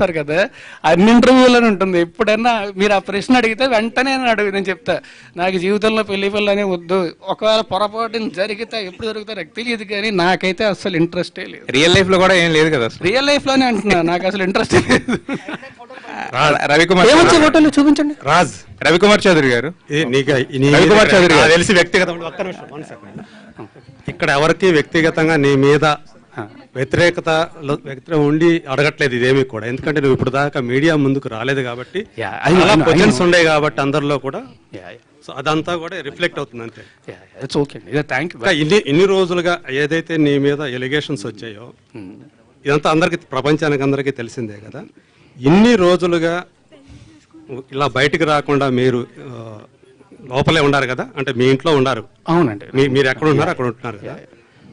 చూస్తారు కదా. అన్ని ఇంటర్వ్యూలోనే ఉంటుంది. ఎప్పుడైనా మీరు ఆ ప్రశ్న అడిగితే వెంటనే నేను అడుగు నేను చెప్తా. నాకు జీవితంలో పెళ్ళి పిల్ల అనే వద్దు. ఒకవేళ పొరపాటు జరిగితే ఎప్పుడు జరుగుతా నాకు తెలియదు కానీ నాకైతే అసలు ఇంట్రెస్టే లేదు. రియల్ లైఫ్లో కూడా ఏం లేదు కదా రియల్ లైఫ్లోనే అంటున్నా. నాకు అసలు ఇంట్రెస్ట్ లేదు. రవికుమార్ ఏమొచ్చే ఫోటోలు? చూపించండి. రాజ్ రవికుమార్ చౌదరి గారు. రవికుమార్ చౌదరి గారు. తెలిసి వ్యక్తిగతం. ఇక్కడ ఎవరికి వ్యక్తిగతంగా నీ మీద వ్యతిరేకత వ్యక్తి ఉండి అడగట్లేదు ఇదేమీ కూడా. ఎందుకంటే నువ్వు ఇప్పుడు దాకా మీడియా ముందుకు రాలేదు కాబట్టి క్వశ్చన్స్. ఉండే కాబట్టి అందరిలో కూడా సో అదంతా కూడా రిఫ్లెక్ట్ అవుతుంది అంతే. ఇట్స్ ఓకే థ్యాంక్ యూ ఇన్ని ఇన్ని రోజులుగా ఏదైతే నీ మీద ఎలిగేషన్స్ వచ్చాయో ఇదంతా అందరికి ప్రపంచానికి అందరికీ తెలిసిందే కదా. ఇన్ని రోజులుగా ఇలా బయటికి రాకుండా మీరు లోపలే ఉన్నారు కదా? అంటే మీ ఇంట్లో ఉన్నారు. అవునండి. మీరు ఎక్కడ ఉన్నారు? అక్కడ ఉంటున్నారు కదా.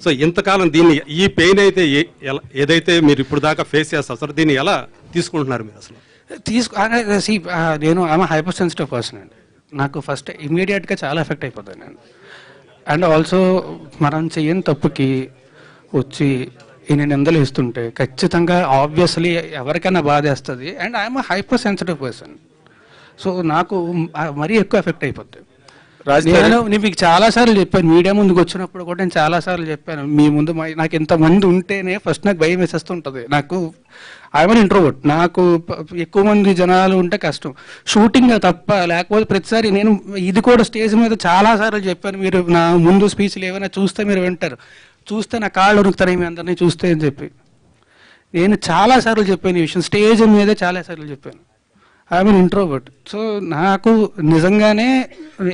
సో ఇంతకాలం దీన్ని ఈ పెయిన్ అయితే ఏ- ఎలా- ఏదైతే మీరు ఇప్పుడు దాకా ఫేస్ చేస్తారు అసలు దీన్ని ఎలా తీసుకుంటున్నారు మీరు అసలు? తీసుకు నేను ఆమె హైపర్ సెన్సిటివ్ పర్సన్ అండి. నాకు ఫస్ట్ ఇమ్మీడియట్గా చాలా ఎఫెక్ట్ అయిపోతాను నేను అండ్ ఆల్సో మనం చేయని తప్పుకి వచ్చి ఇన్ని నిందలు ఇస్తుంటే ఖచ్చితంగా ఆబ్వియస్లీ ఎవరికైనా బాధేస్తుంది and I'm hyper sensitive person so నాకు మరీ ఎక్కువ ఎఫెక్ట్ అయిపోతుంది నేను నేను మీకు చాలా సార్లు చెప్పాను మీడియా ముందుకు వచ్చినప్పుడు కూడా నేను చాలా సార్లు చెప్పాను. మీ ముందు నాకు ఇంతమంది ఉంటేనే ఫస్ట్ నాకు భయం వేసేస్తుంటుంది. నాకు ఐఎమ్ ఇంట్రోవర్ట్ నాకు ఎక్కువ మంది జనాలు ఉంటే కష్టం. షూటింగ్ తప్ప లేకపోతే ప్రతిసారి నేను ఇది కూడా స్టేజ్ మీద చాలా సార్లు చెప్పాను. మీరు నా ముందు స్పీచ్లు ఏమైనా చూస్తే మీరు వింటారు. చూస్తే నా కాళ్ళు ఉరుకుతాయి మీ అందరినీ చూస్తే అని చెప్పి. నేను చాలా సార్లు చెప్పాను ఈ విషయం. స్టేజ్ మీదే చాలా సార్లు చెప్పాను. ఐఎమ్ ఇంట్రోవర్ట్ సో నాకు నిజంగానే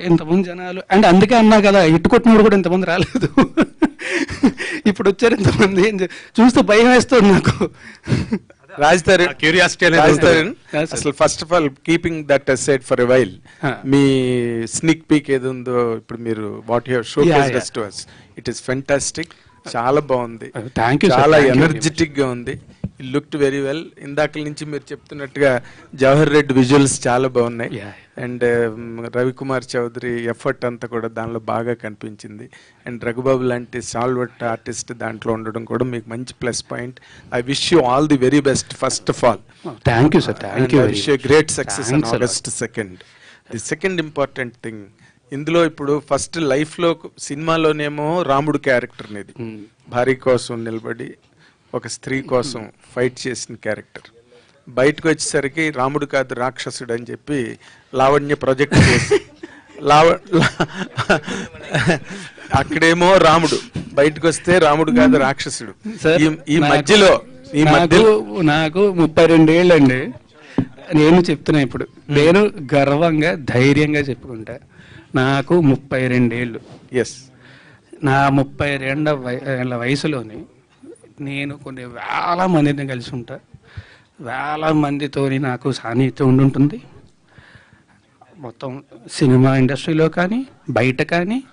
ఇంతమంది జనాలు అండ్ అందుకే అన్నా కదా ఇట్టుకొట్టినప్పుడు కూడా ఇంతమంది రాలేదు ఇప్పుడు వచ్చారు ఇంతమంది ఏం చూస్తే భయం వేస్తుంది నాకు రాజ్ తరుణ్ క్యూరియాసిటీ అనేది రాజ్ ఉంటుంది. Tarun Yes, sir. అసలు first of all keeping that aside for a while. Me sneak peek ఏది ఉందో ఇప్పుడు మీరు what your show. To us it is fantastic చాలా బాగుంది you, sir. చాలా ఎనర్జెటిక్గా ఉంది లుక్డ్ వెరీ వెల్ ఇందాక నుంచి మీరు చెప్తున్నట్టుగా జవహర్ రెడ్డి విజువల్స్ చాలా బాగున్నాయి. అండ్ రవికుమార్ చౌదరి ఎఫర్ట్ అంతా కూడా దానిలో బాగా కనిపించింది. అండ్ రఘుబాబు లాంటి సాల్వట్ ఆర్టిస్ట్ దాంట్లో ఉండడం కూడా మీకు మంచి plus point I wish you all the very best first of all thank you sir thank you wish great success. August second the second important thing ఇందులో ఇప్పుడు ఫస్ట్ లైఫ్లో సినిమాలోనేమో రాముడు క్యారెక్టర్ అనేది భార్య కోసం నిలబడి ఒక స్త్రీ కోసం ఫైట్ చేసిన క్యారెక్టర్. బయటకు వచ్చేసరికి రాముడు కాదు రాక్షసుడు అని చెప్పి లావణ్య ప్రొజెక్ట్ చేసి లావ అక్కడేమో రాముడు. బయటకు వస్తే రాముడు కాదు రాక్షసుడు. ఈ- మధ్యలో ఈ మధ్యలో నాకు ముప్పై రెండేళ్ళు అండి నేను చెప్తున్నా ఇప్పుడు. నేను గర్వంగా ధైర్యంగా చెప్పుకుంటా. నాకు ముప్పై రెండేళ్ళు. ఎస్ నా ముప్పై రెండ వయ- ఏళ్ళ వయసులోని నేను కొన్ని వేల మందిని కలిసి ఉంటా. వేల మందితోని నాకు సాన్నిహిత్యం ఉండుంటుంది. మొత్తం సినిమా ఇండస్ట్రీలో కానీ బయట కానీ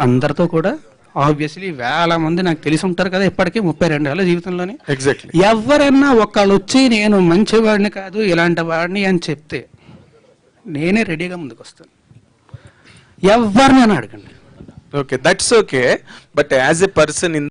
అందరితో కూడా ఆబ్వియస్లీ వేల మంది నాకు తెలిసి ఉంటారు కదా ఇప్పటికీ ముప్పై రెండు ఏళ్ళ జీవితంలోని. ఎగ్జాక్ట్లీ ఎవరన్నా ఒకళ్ళు వచ్చి నేను మంచివాడిని కాదు ఇలాంటి వాడిని అని చెప్తే నేనే రెడీగా ముందుకు వస్తాను ఎవరినైనా అడగండి. Okay, that's okay. But as a person in